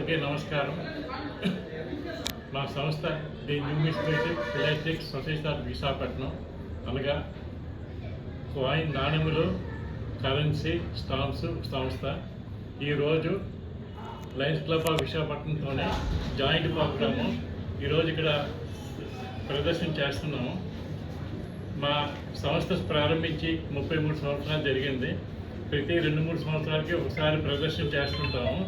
అందరికీ నమస్కారం. మా సంస్థ the numismatic philatelic society of Visakhapatnam. అనగా కాయిన్ నాణెములు కరెన్సీ స్టాంప్స్ సంస్థ. ఈరోజు లయన్స్ క్లబ్ ఆఫ్ విశాఖపట్నంతోనే జాయింట్ ప్రోగ్రాము ఈరోజు ఇక్కడ ప్రదర్శన చేస్తున్నాము. మా సంస్థ ప్రారంభించి ముప్పై మూడు సంవత్సరాలు జరిగింది. ప్రతి రెండు మూడు సంవత్సరాలకి ఒకసారి ప్రదర్శన చేస్తుంటాము.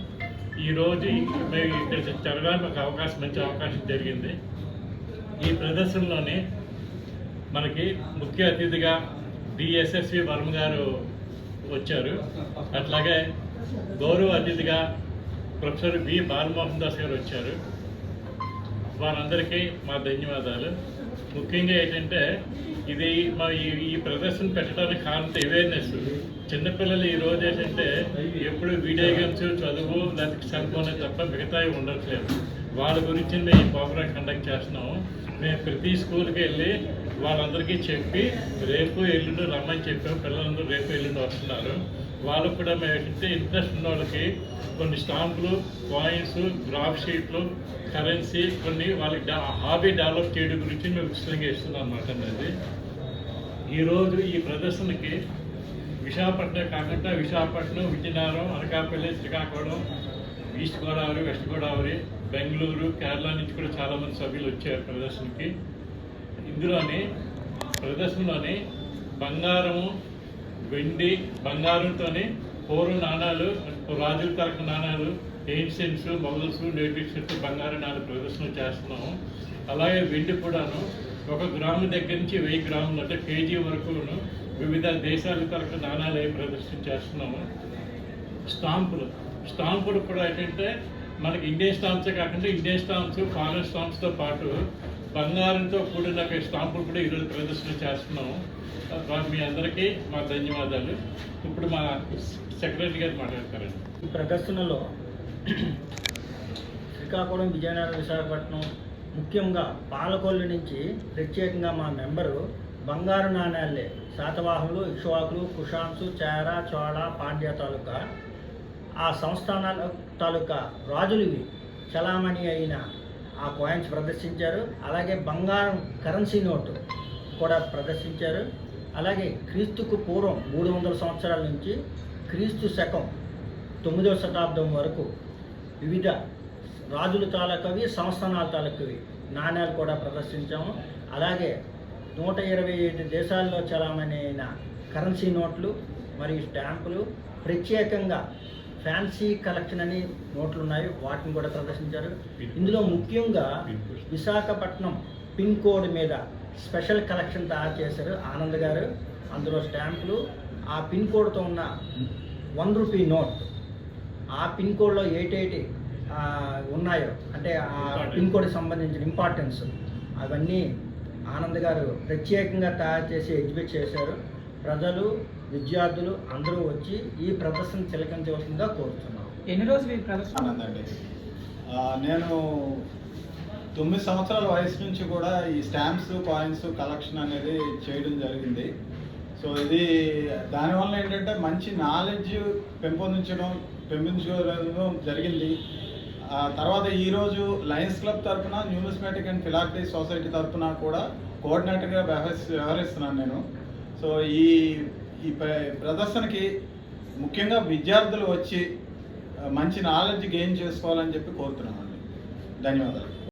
ఈరోజు మేము ఇక్కడ జరగడానికి ఒక అవకాశం మంచి అవకాశం జరిగింది. ఈ ప్రదర్శనలోని మనకి ముఖ్య అతిథిగా డిఎస్ఎస్వి వర్మ గారు వచ్చారు. అట్లాగే గౌరవ అతిథిగా ప్రొఫెసర్ బి బాలమోహన్ దాస్ గారు వచ్చారు. వారందరికీ మా ధన్యవాదాలు. ముఖ్యంగా ఏంటంటే ఇది మా ఈ ఈ ప్రదర్శన పెట్టడానికి కారణం అవేర్నెస్ చిన్నపిల్లలు ఈ రోజు ఏంటంటే ఎప్పుడు వీడియో గేమ్స్ చదువు దానికి సరిపోనే తప్ప మిగతావి ఉండట్లేదు. వాళ్ళ గురించి మేము ఈ ప్రోగ్రామ్ కండక్ట్ చేస్తున్నాము. మేము ప్రతి స్కూల్కి వెళ్ళి వాళ్ళందరికీ చెప్పి రేపు ఎల్లుండి రమ్మని చెప్పాము. పిల్లలందరూ రేపు ఎల్లుండి వస్తున్నారు. వాళ్ళకు కూడా మేము ఏంటంటే ఇంట్రెస్ట్ ఉన్న వాళ్ళకి కొన్ని స్టాంపులు కాయిన్స్ గ్రాఫ్ షీట్లు కరెన్సీ కొన్ని వాళ్ళకి హాబీ డెవలప్ చేయడం గురించి మేము ఉచితంగా ఇస్తున్నాం అన్నమాట అనేది. ఈరోజు ఈ ప్రదర్శనకి విశాఖపట్నం కాకుండా విశాఖపట్నం విజయనగరం అనకాపల్లి శ్రీకాకుళం ఈస్ట్ గోదావరి వెస్ట్ గోదావరి బెంగళూరు కేరళ నుంచి కూడా చాలామంది సభ్యులు వచ్చారు ప్రదర్శనకి. ఇందులోని ప్రదర్శనలోని బంగారము వెండి బంగారంతోనే పూర్వ నాణాలు రాజుల తరపు నాణాలు ఏన్షియన్స్ మొగల్స్ నేటివ్స్ బంగారు నాణాలు ప్రదర్శన చేస్తున్నాము. అలాగే వెండి కూడాను ఒక గ్రాము దగ్గర నుంచి వెయ్యి గ్రాములు అంటే కేజీ వరకును వివిధ దేశాల తరపు నాణాలు అవి ప్రదర్శన చేస్తున్నాము. స్టాంపులు. స్టాంపులు కూడా ఏంటంటే మనకి ఇండియన్ స్టాంప్సే కాకుండా ఇండియన్ స్టాంప్స్ ఫారెన్ స్టాంప్స్తో పాటు బంగారంతో కూడిన స్టాంపులు కూడా ఈరోజు ప్రదర్శన చేస్తున్నాము మీ అందరికీ మా ధన్యవాదాలు. ఇప్పుడు మా సెక్రటరీ గారు మాట్లాడతారండి. ఈ ప్రదర్శనలో శ్రీకాకుళం విజయనగరం విశాఖపట్నం ముఖ్యంగా పాలకొల్లు నుంచి ప్రత్యేకంగా మా మెంబరు బంగారు నాణ్యాలే శాతవాహనులు ఇక్ష్వాకులు కుషాంసు చేర చోళ పాండ్య తాలూకా. ఆ సంస్థానాల తాలూకా రాజులివి చలామణి అయిన ఆ కాయిన్స్ ప్రదర్శించారు. అలాగే బంగారం కరెన్సీ నోటు కూడా ప్రదర్శించారు. అలాగే క్రీస్తుకు పూర్వం మూడు వందల సంవత్సరాల నుంచి క్రీస్తు శకం తొమ్మిదవ శతాబ్దం వరకు వివిధ రాజుల తాలూకవి సంస్థానాల తాలూకవి నాణ్యాలు కూడా ప్రదర్శించాము. అలాగే నూట ఇరవై ఐదు దేశాల్లో చలామణి అయిన కరెన్సీ నోట్లు మరియు స్టాంపులు ప్రత్యేకంగా ఫ్యాన్సీ కలెక్షన్ అని నోట్లు ఉన్నాయి వాటిని కూడా ప్రదర్శించారు. ఇందులో ముఖ్యంగా విశాఖపట్నం పిన్ కోడ్ మీద స్పెషల్ కలెక్షన్ తయారు చేశారు ఆనంద్ గారు. అందులో స్టాంపులు ఆ పిన్ కోడ్తో ఉన్న వన్ రూపీ నోట్ ఆ పిన్ కోడ్లో ఏటేటి ఆ, ఉన్నాయో అంటే ఆ పిన్ కోడ్కి సంబంధించిన ఇంపార్టెన్స్ అవన్నీ ఆనంద్ గారు ప్రత్యేకంగా తయారు చేసి ఎగ్జిబిట్ చేశారు. ప్రజలు విద్యార్థులు అందరూ వచ్చి ఈ ప్రదర్శన తిలకించవలసిందిగా కోరుతున్నాం. ఎన్ని రోజులు ఈ ప్రదర్శన? నేను తొమ్మిది సంవత్సరాల వయసు నుంచి కూడా ఈ స్టాంప్స్ కాయిన్స్ కలెక్షన్ అనేది చేయడం జరిగింది. సో ఇది దానివల్ల ఏంటంటే మంచి నాలెడ్జ్ పెంపొందించడం పెంపొందించడం జరిగింది. ఆ తర్వాత ఈరోజు లయన్స్ క్లబ్ తరఫున న్యూమిస్మేటిక్ అండ్ ఫిలాక్టీ సొసైటీ తరఫున కూడా కోఆర్డినేటర్గా వ్యవహరిస్ వ్యవహరిస్తున్నాను నేను. సో ఈ ఈ ప్ర- ప్రదర్శనకి ముఖ్యంగా విద్యార్థులు వచ్చి మంచి నాలెడ్జ్ గెయిన్ చేసుకోవాలని చెప్పి కోరుతున్నామండి. ధన్యవాదాలు.